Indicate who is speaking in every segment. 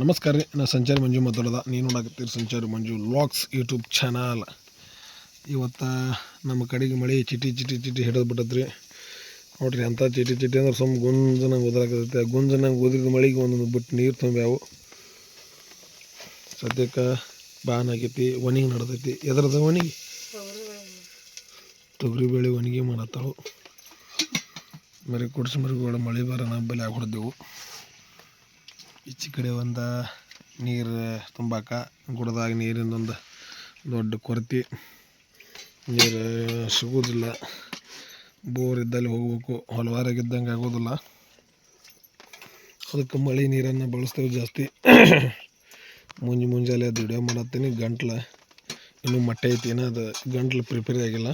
Speaker 1: ನಮಸ್ಕಾರ ರೀ. ನಾನು ಸಂಚಾರಿ ಮಂಜು ಮಾತಾಡೋದ. ನೀನು ನೋಡಾಕತ್ತೀರಿ ಸಂಚಾರಿ ಮಂಜು ವ್ಲಾಗ್ಸ್ ಯೂಟ್ಯೂಬ್ ಚಾನಲ್. ಇವತ್ತು ನಮ್ಮ ಕಡೆಗೆ ಮಳೆ ಚಿಟಿ ಚಿಟಿ ಚಿಟಿ ಹಿಡಿದು ಬಿಟ್ಟದ್ರಿ. ನೋಡ್ರಿ ಅಂಥ ಚಿಟಿ ಚಿಟಿ ಅಂದ್ರೆ ಸುಮ್ಮ ಗುಂಜನಾಗ ಓದಲಾಗತ್ತೆ ಆ ಗುಂಜನಂಗೆ ಓದಿದ ಮಳೆಗೆ ಒಂದೊಂದು ಬಿಟ್ಟು ನೀರು ತುಂಬ್ಯಾವು. ಸದ್ಯಕ್ಕೆ ಬಾನ್ ಆಗೈತಿ, ಒಣಗಿ ನಡ್ದೈತಿ. ಎದ್ರದ ಒಣಗಿ? ತೊಗರಿಬೇಳೆ ಒಣಗಿ ಮಾಡತ್ತಾಳು. ಮರಿ ಕುಡ್ಸಿ ಮರಿಗಳು ಮಳೆ ಬರೋಣ ಬಲೆ ಹೊಡೆದೆವು. ಈಚೆ ಕಡೆ ಒಂದು ನೀರು ತುಂಬಾಕ, ಗುಡದಾಗ ನೀರಿಂದ ಒಂದು ದೊಡ್ಡ ಕೊರತೆ. ನೀರು ಸಿಗೋದಿಲ್ಲ. ಬೋರ್ ಇದ್ದಲ್ಲಿ ಹೋಗ್ಬೇಕು. ಹೊಲವಾರಾಗಿದ್ದಂಗೆ ಆಗೋದಿಲ್ಲ. ಅದಕ್ಕೆ ಮಳೆ ನೀರನ್ನು ಬಳಸ್ತೇವೆ ಜಾಸ್ತಿ. ಮುಂಜಿ ಮುಂಜಾನೆ ಅದು ಮಾಡತ್ತೀನಿ. ಗಂಟ್ಲು ಇನ್ನೂ ಮೊಟ್ಟೆ ಐತಿ. ಏನೋ ಅದು ಗಂಟ್ಲು ಪ್ರಿಪೇರ್ ಆಗಿಲ್ಲ.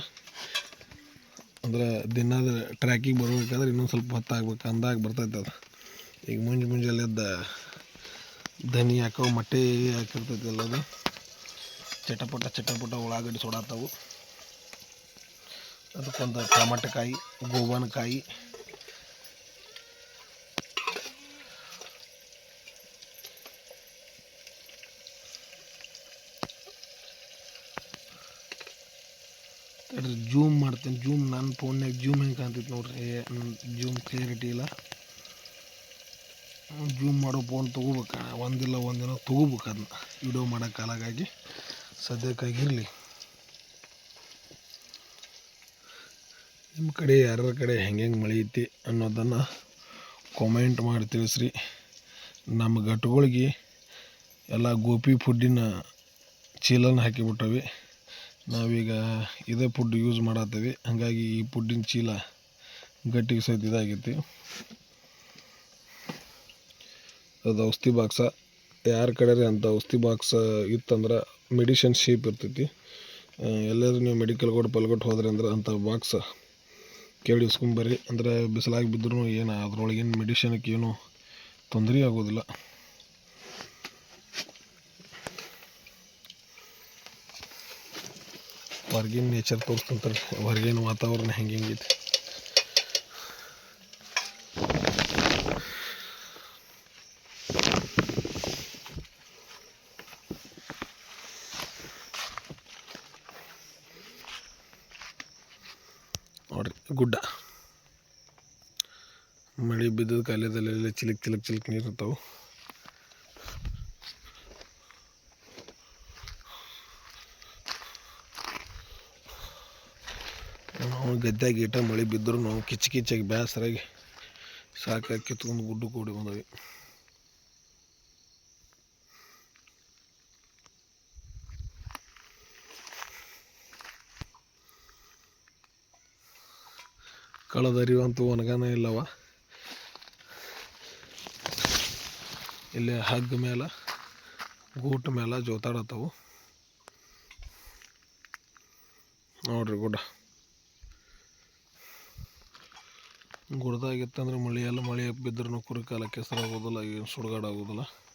Speaker 1: ಅಂದ್ರೆ ದಿನದ ಟ್ರ್ಯಾಕಿಗೆ ಬರ್ಬೇಕಾದ್ರೆ ಇನ್ನೊಂದು ಸ್ವಲ್ಪ ಹೊತ್ತಾಗ್ಬೇಕು. ಅಂದಾಗ ಬರ್ತೈತೆ ಅದು. ಈಗ ಮುಂಜೆ ಮುಂಜಾನೆ ಎದ್ದ ದನಿ ಹಾಕೋ, ಮೊಟ್ಟೆ ಹಾಕಿರ್ತೈತಿ ಅದು. ಚಟಪಟ ಚಟಪಟ ಉಳ್ಳಾಗಡ್ಡಿ ಸುಡಾತಾವು. ಅದಕ್ಕೊಂದು ಟಮಾಟಕಾಯಿ, ಗೋವನಕಾಯಿ. ಜೂಮ್ ಮಾಡ್ತೀನಿ. ಜೂಮ್, ನನ್ನ ಫೋನ್ಯಾಗ ಜೂಮ್ ಹೆಂಗೆ ಕಾಣ್ತೈತಿ ನೋಡ್ರಿ. ಜೂಮ್ ಕ್ಲಿಯರಿಟಿ ಇಲ್ಲ. ಜೂಮ್ ಮಾಡೋ ಫೋನ್ ತೊಗೋಬೇಕು? ಒಂದಿಲ್ಲ, ಒಂದಿನ ತೊಗೋಬೇಕು ಅದನ್ನ ವಿಡಿಯೋ ಮಾಡೋ ಕಾಲಾಗಾಗಿ ಸದ್ಯಕ್ಕಾಗಿರಲಿ ನಿಮ್ಮ ಕಡೆ, ಯಾರ್ಯಾರ ಕಡೆ ಹೆಂಗೆ ಹೆಂಗೆ ಮಳೆ ಅನ್ನೋದನ್ನು ಕಾಮೆಂಟ್ ಮಾಡಿ ತಿಳಿಸ್ರಿ. ನಮ್ಮ ಗಟ್ಟುಗಳಿಗೆ ಎಲ್ಲ ಗೋಪಿ ಫುಡ್ಡಿನ ಚೀಲನ ಹಾಕಿಬಿಟ್ಟವಿ. ನಾವೀಗ ಇದೇ ಫುಡ್ ಯೂಸ್ ಮಾಡತ್ತೀವಿ. ಹಾಗಾಗಿ ಈ ಫುಡ್ಡಿನ ಚೀಲ ಗಟ್ಟಿಗೆ ಸಹಿತ ಇದಾಗೈತಿ. ಅದು ಔಷಧಿ ಬಾಕ್ಸ. ಯಾರ ಕಡೆ ರೀ ಅಂತ ಔಷಧಿ ಬಾಕ್ಸ ಇತ್ತಂದ್ರೆ ಮೆಡಿಷನ್ ಶೇಪ್ ಇರ್ತೈತಿ. ಎಲ್ಲರೂ ನೀವು ಮೆಡಿಕಲ್ ಕೊಟ್ಟು ಪಲ್ಗೊಟ್ಟು ಹೋದ್ರಿ ಅಂದ್ರೆ ಅಂಥ ಬಾಕ್ಸ್ ಕೇಳಿ ಇಸ್ಕೊಂಬರ್ರಿ ಅಂದ್ರೆ ಬಿಸಿಲಾಗಿ ಬಿದ್ದರೂ ಏನು ಅದ್ರೊಳಗಿನ ಮೆಡಿಷನ್ಗೆ ಏನು ತೊಂದರೆ ಆಗೋದಿಲ್ಲ. ಹೊರಗಿನ ನೇಚರ್ ತೋರಿಸ್ತಂತಾರೆ ಹೊರಗಿನ ವಾತಾವರಣ ಹೆಂಗೆ ಹೆಂಗೈತಿ ನೋಡ್ರಿ ಗುಡ್ಡ. ಮಳೆ ಬಿದ್ದದ ಕಾಲದಲ್ಲೆಲ್ಲ ಚಿಲಕ್ ಚಿಲಕ್ ಚಿಲಕ್ ನೀರು ಇರ್ತಾವೆ. ನಾವು ಗದ್ಯಾಗ ಈಟ ಮಳೆ ಬಿದ್ದರೂ ನಾವು ಕಿಚ್ಚು ಕಿಚ್ಚಾಗಿ ಬೇಸರಾಗಿ ಸಾಕಾಗಿ ಕಿತ್ಕೊಂಡು ಗುಡ್ಡು ಕೂಡಿ ಬಂದವಿ. ಕಳೆದ ಅರಿವಂತೂ ಒಣಗಾನ ಇಲ್ಲವ. ಇಲ್ಲಿ ಹಗ್ಗ ಮೇಲೆ, ಗೂಟ್ ಮೇಲೆ ಜೋತಾಡತ್ತವು. ನೋಡ್ರಿ ಗುಡ್ಡ. ಗುಡ್ದಾಗಿತ್ತಂದ್ರೆ ಮಳೆ ಎಲ್ಲ ಮಳೆ ಬಿದ್ರೂ ಕುರಿಕಾಲ ಕೆಸರಾಗೋದಿಲ್ಲ ಏನು ಸುಡುಗಾಡಾಗೋದಿಲ್ಲ.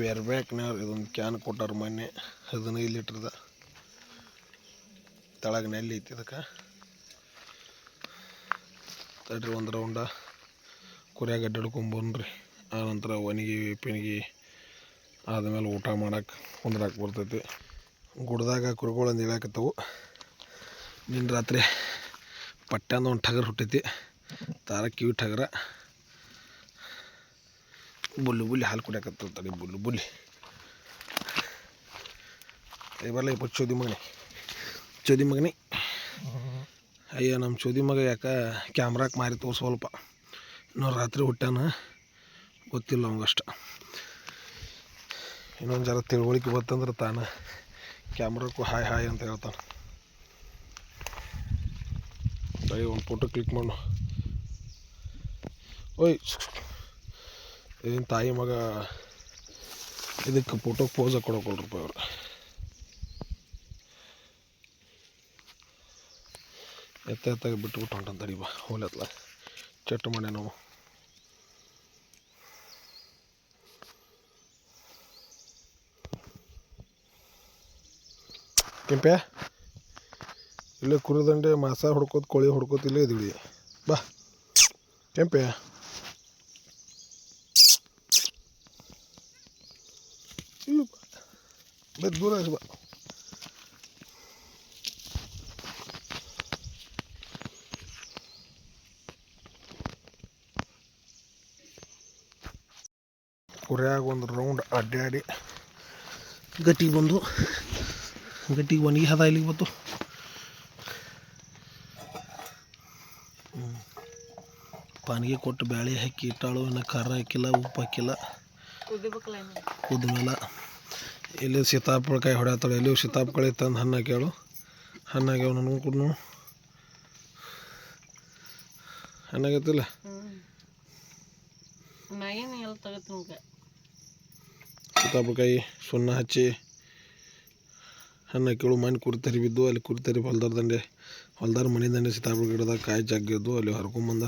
Speaker 1: ವೆರ್ಬ್ಯಾಕ್ನಾಗ ಇದೊಂದು ಕ್ಯಾನ್ ಕೊಟ್ಟಾರ ಮೊನ್ನೆ. ಹದಿನೈದು ಲೀಟ್ರದ. ತೆಳಗೆ ನೆಲ್ಲಿ ಐತಿ ಇದಕ್ಕೆ. ತಡ್ರಿ ಒಂದು ರೌಂಡ ಕುರಿಯಾಗ ಅಡ್ಡಾಡ್ಕೊಂಬನ್ರಿ ಆನಂತರ ಒಣಗಿ, ಪಿಣಗಿ ಆದಮೇಲೆ ಊಟ ಮಾಡಕ್ಕೆ ಹೊಂದ್ರಾಕ ಬರ್ತೈತಿ. ಗುಡ್ದಾಗ ಕುರಿಗಳು ಇಳಾಕತ್ತವು ನಿನ್ನ ರಾತ್ರಿ ಪಟ್ಟ್ಯಾಂದ ಒಂದು ಟಗರ್ ಹುಟ್ಟೈತಿ. ತಾರ ಕಿವಿ ಟಗರ ಬುಲ್ಲು ಬುಲ್ಲಿ ಹಾಲು ಕುಡಿಯಾಕತ್ತ ತಡಿ ಬುಲ್ಲು ಬುಲ್ಲಿ ಬರಲ್ಲ ಇಪ್ಪ ಚೋದಿ ಮಗನಿ ಚೋದಿ ಮಗನಿ ಅಯ್ಯ ನಮ್ಮ ಚೋದಿ ಮಗ ಯಾಕೆ ಕ್ಯಾಮ್ರಾಕ್ಕೆ ಮಾರಿ ತೋರ್ಸೋಲ್ಪ ಇನ್ನೂ ರಾತ್ರಿ ಹುಟ್ಟಾನ ಗೊತ್ತಿಲ್ಲ ಅವಂಗಷ್ಟು ಇನ್ನೊಂದು ಜರ ತಿಳುವಳಿಕೆ ಬತ್ತಂದ್ರೆ ತಾನು ಕ್ಯಾಮ್ರಾಕ್ಕೂ ಹಾಯ್ ಹಾಯ್ ಅಂತ ಹೇಳ್ತಾನೆ ಒಂದು ಫೋಟೋ ಕ್ಲಿಕ್ ಮಾಡು ಓಯ್ ಏನು ತಾಯಿ ಮಗ ಇದಕ್ಕೆ ಫೋಟೋ ಪೋಸ್ ಕೊಡೋಕೊಳ್ರಪ್ಪ ಅವ್ರು ಎತ್ತ ಎತ್ತಾಗ ಬಿಟ್ಬಿಟ್ಟು ಹೊಂಟಂತಡಿ ಬಾ ಹೋಲತ್ಲ ಚಟ್ ಮನೆ ನಾವು. ಕೆಂಪೆ, ಇಲ್ಲೇ ಕುರಿದಂಡೆ ಮಾಸ ಹುಡ್ಕೋತ, ಕೋಳಿ ಹೊಡ್ಕೋತ ಇಲ್ಲೇ ಇದ್ದೀವಿ. ಬಾ. ಕೆಂಪೆ. ದೂರ ಇರು ಬಾ ಕುರಿಯಾಗ ಒಂದು ರೌಂಡ್ ಅಡ್ಡಾಡಿ ಗಟ್ಟಿಗೆ ಬಂದು ಗಟ್ಟಿಗೆ ಒಣಗಿ ಹದ ಇಲ್ಲಿಗೆ ಬಂತು. ಪಾನಿಗೆ ಕೊಟ್ಟು ಬ್ಯಾಳೆ ಹಾಕಿ ಇಟ್ಟಾಳು ಇನ್ನು ಖಾರ ಹಾಕಿಲ್ಲ ಉಪ್ಪು ಹಾಕಿಲ್ಲ
Speaker 2: ಕುದಿಬೇಕಲ್ಲ
Speaker 1: ಕುದ ಮೇಲೆ ಎಲ್ಲಿ ಸೀತಾಫಳಕಾಯಿ ಹೊಡ್ಯಾತಾಳೆ ಎಲ್ಲಿ ಸೀತಾಫಳಕಾಯಿ ತಂದು ಹಣ್ಣು ಹಾಕ್ಯಾಳು ಹಣ್ಣು ಆಗ್ಯಾವ ನನಗೂ ಕೂಡ ಹಣ್ಣಾಗೈತಿಲ್ಲ? ಸೀತಾಫಳಕಾಯಿ ಸುಣ್ಣ ಹಚ್ಚಿ ಹಣ್ಣು ಹಾಕ್ಯಾಳು ಮನೆ ಕುರ್ತರಿ ಬಿದ್ದು ಅಲ್ಲಿ ಕುರ್ತರಿ ಹೊಲ್ದಾರ ದಂಡೆ ಹೊಲ್ದಾರ ಮನೆ ದಂಡೆ ಸೀತಾಫಳ ಗಿಡದಾಗ ಕಾಯಿ ಜಗ್ಗಿದ್ದು ಅಲ್ಲಿ ಹರ್ಕೊಂಬಂದ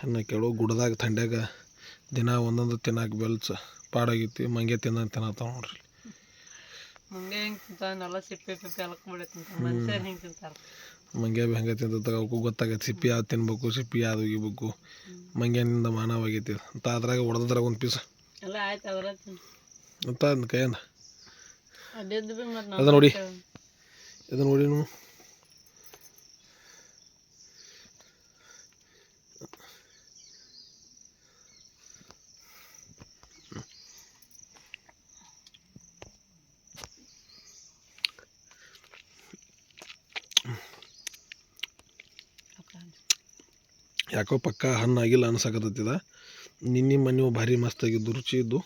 Speaker 1: ಹಣ್ಣು ಹಾಕ್ಯಾಳು ಗುಡ್ದಾಗ ಥಂಡ್ಯಾಗ ದಿನ ಒಂದೊಂದು ತಿನ್ನಕ್ಕೆ ಬೆಲ್ಸ ಪಾಡಾಗಿತ್ತು ಮಂಗೆ ತಿನ್ನ ತಿನ್ನತ್ತಾವ ನೋಡ್ರಿ.
Speaker 2: ಮುಂದೆ ಹೆಂಗೆ ತಿಂತಾವನ್ನೆಲ್ಲ ಸಿಪ್ಪೆ ಪಿಪ್ಪೆ ತಿಂತಾರೆ. ಮನುಷ್ಯರು ಹೆಂಗೆ ತಿಂತಾರೆ?
Speaker 1: ಮಂಗ್ಯ ಹಂಗೆ ತಿಂತದ ಅವಕ್ಕೂ ಗೊತ್ತಾಗೈತೆ ಸಿಪ್ಪಿ ಯಾವ್ದು ತಿನ್ಬೇಕು ಸಿಪ್ಪಿ ಯಾವ್ದು ಒಗಿಬೇಕು ಮಂಗ್ಯಾನಿಂದ ಮಾನವಾಗೈತಿ ಅಂತ ಅದ್ರಾಗ ಹೊಡೆದ್ರಾಗ ಒಂದು ಪೀಸ್.
Speaker 2: ಎಲ್ಲ ಆಯ್ತು ಅದರ
Speaker 1: ಅಂತ ಅಂದ ಕೈಯನ್ನ
Speaker 2: ಅದೇದ್ದು ಬಿ ಮತ್ತೆ
Speaker 1: ಅದ ನೋಡಿ. ಇದು ನೋಡಿ ನೀವು. ಯಾಕೋ ಪಕ್ಕ ಹಣ್ಣಾಗಿಲ್ಲ ಅನ್ಸಕತ್ತಿದ ನಿನ್ನೆ ಮನೆ ಭಾರಿ ಮಸ್ತಾಗಿದ್ದು ರುಚಿ ಇದ್ದು.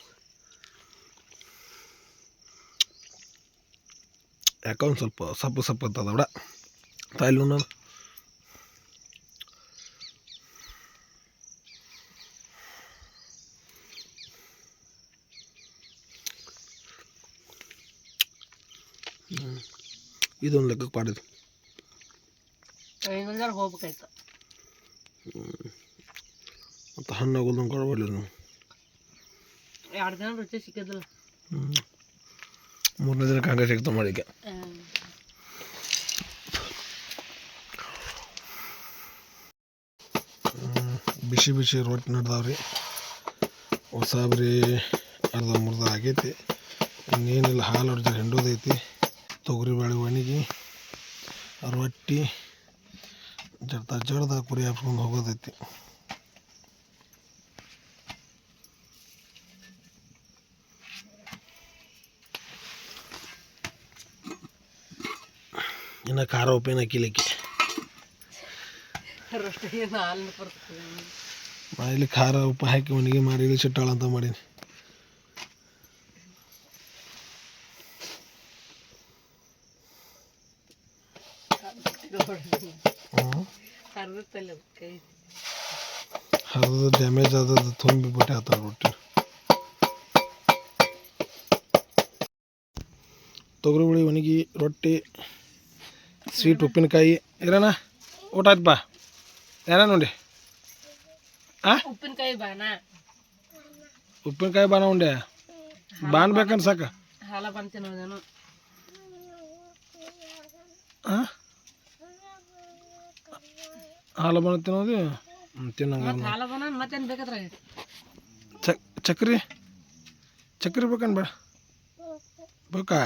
Speaker 1: ಯಾಕೋ ಒಂದು ಸ್ವಲ್ಪ ಸಪ್ಪು ಸಪ್ಪು ಅಂತದ ಬಿಡ ತಾಯಿಲು ಇದೊಂದು ಲೆಕ್ಕಕ್ಕೆ ಪಾಡಿದ್ದು
Speaker 2: ಐನೂರು ಹೋಗ್ಬೇಕಾಯ್ತು.
Speaker 1: ಮತ್ತು ಹಣ್ಣಾಗೋದು ಕೊಡಬಲ್ಲ ನೀವು
Speaker 2: ಎರಡು ದಿನ ರುಚಿ ಸಿಕ್ಕಿದಿಲ್ಲ
Speaker 1: ಮೂರನೇ ದಿನಕ್ಕೆ ಹಂಗೆ ಸಿಗ್ತಾವೆ ಮಾಡಿಕೆ ಬಿಸಿ ಬಿಸಿ ರೊಟ್ಟಿ ನಡ್ದಾವ್ರಿ. ಹೊಸಾಬ್ರಿ ಅರ್ಧ ಮುರ್ದ ಆಗೈತಿ. ಇನ್ನೇನಿಲ್ಲ ಹಾಲು ಹೊಡ್ದು ಹಿಂಡೋದೈತಿ. ತೊಗರಿ ಬೇಳೆ ಒಣಗಿ ರೊಟ್ಟಿ. ಜಡ್ದ ಜಡ್ದ ಕುರಿ ಹಾಕ್ಸ್ಕೊಂಡು ಹೋಗೋದೈತಿ. ಇನ್ನು ಖಾರ ಉಪ್ಪೇನು ಹಾಕಿಲಿಕ್ಕೆ ನಾ ಇಲ್ಲಿ ಖಾರ ಉಪ್ಪು ಹಾಕಿ ಒಣಗಿ ಮಾಡಿ ಇಲ್ಲಿ ಸಿಟ್ಟಾಳ ಅಂತ ಮಾಡೀನಿ.
Speaker 2: ಹರಿದಿತ್ತಲ್ಲ ಅದು ಕೈ
Speaker 1: ಹರಿದು ಡ್ಯಾಮೇಜ್ ಆದದ್ದು ತುಂಬಿ ಬಿಟ್ಟೆ ಆತ ರೊಟ್ಟಿ ತೊಗರಿ ಹುಳಿ ಒಣಗಿ ರೊಟ್ಟಿ ಸ್ವೀಟ್ ಉಪ್ಪಿನಕಾಯಿ ಇರೋಣ ಊಟ ಆಯ್ತು ಬಾ ಯಾರ ನೋಡಿ ಆ
Speaker 2: ಉಪ್ಪಿನಕಾಯಿ ಬಾನ
Speaker 1: ಉಪ್ಪಿನಕಾಯಿ ಬಾನ ಉಂಡೆ ಬಾನ್ ಬೇಕನ್ ಸಾಕ
Speaker 2: ಹಾಲ ಬಂದು ತಿನ್ನೋದೇನು
Speaker 1: ಆ ಹಾಲು ಬಣ ತಿನ್ನೋದು? ತಿನ್ನಂಗ
Speaker 2: ಹಾಲು ಹಾಲ ಮತ್ತೇನು
Speaker 1: ಚಕ್ ಚಕ್ರಿ? ಚಕ್ರಿ ಬೇಕನ್ ಬೇಡ ಬೇಕಾ?